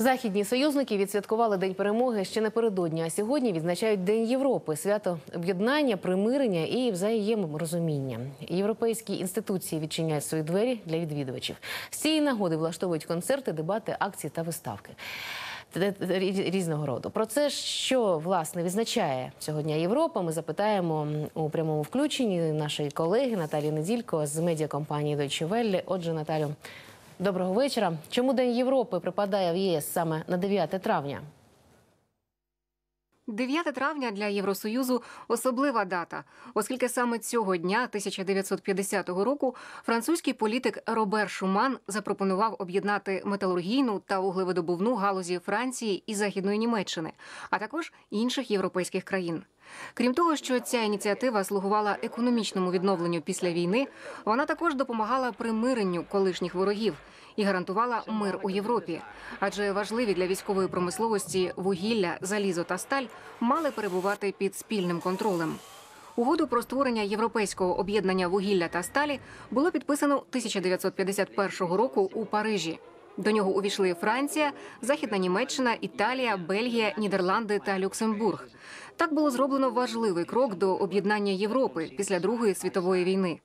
Західні союзники відсвяткували День перемоги ще напередодні, а сьогодні відзначають День Європи, свято об'єднання, примирення і взаєморозуміння. Європейські інституції відчиняють свої двері для відвідувачів. З цієї нагоди влаштовують концерти, дебати, акції та виставки. Різного роду про це, що власне відзначає цього дня Європа. Ми запитаємо у прямому включенні нашої колеги Наталі Неділько з медіакомпанії Deutsche Welle. Отже, Наталю, Доброго вечора. Чому День Європи припадає в єС саме на 9 травня? 9 травня для Євросоюзу особлива дата, оскільки саме цього дня, 1950 року, французький політик Робер Шуман запропонував об'єднати металургійну та вуглевидобувну галузі Франції і Західної Німеччини, а також інших європейських країн. Крім того, що ця ініціатива слугувала економічному відновленню після війни, вона також допомагала примиренню колишніх ворогів і гарантувала мир у Європі. Адже важливі для військової промисловості вугілля, залізо та сталь мали перебувати під спільним контролем. Угоду про створення європейського об'єднання вугілля та сталі було підписано 1951 року у Парижі. До нього увійшли Франція, Західна Німеччина, Італія, Бельгія, Нідерланди та Люксембург. Так було зроблено важливий крок до об'єднання Європи після Другої світової війни.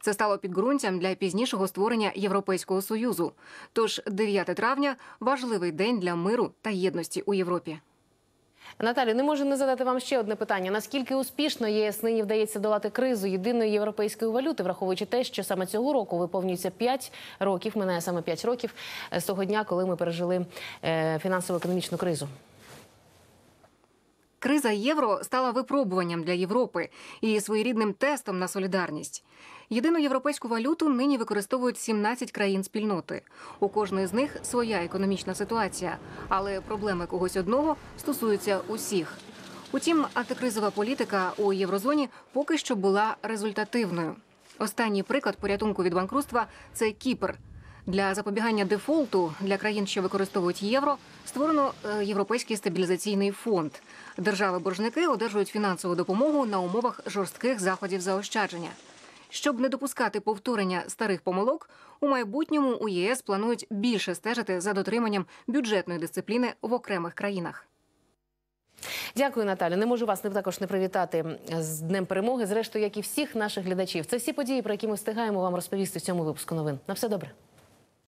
Це стало підґрунтям для пізнішого створення Європейського союзу. Тож 9 травня важливий день для миру та єдності у Європі. Наталю, не можу не задати вам ще одне питання: наскільки успішно ЄС нині вдається долати кризу єдиної європейської валюти, враховуючи те, що саме цього року виповнюється 5 років, минає саме 5 років е, з того дня, коли ми пережили е, фінансово-економічну кризу. Криза євро стала випробуванням для Європи і своєрідним тестом на солідарність. Єдину європейську валюту нині використовують 17 країн спільноти. У кожної з них своя економічна ситуація, але проблеми когось одного стосуються усіх. Утім, антикризова політика у єврозоні поки що була результативною. Останній приклад порятунку від банкрутства це Кіпр. Для запобігання дефолту для країн, що використовують євро, створено е, європейський стабілізаційний фонд. Держави-боржники одержують фінансову допомогу на умовах жорстких заходів заощадження. Щоб не допускати повторення старих помилок, у майбутньому у ЄС планують більше стежити за дотриманням бюджетної дисципліни в окремих країнах. Дякую, Наталю. Не можу вас не також не привітати з Днем перемоги. Зрештою, як і всіх наших глядачів. Це всі події, про які ми встигаємо вам розповісти в цьому випуску новин. На все добре.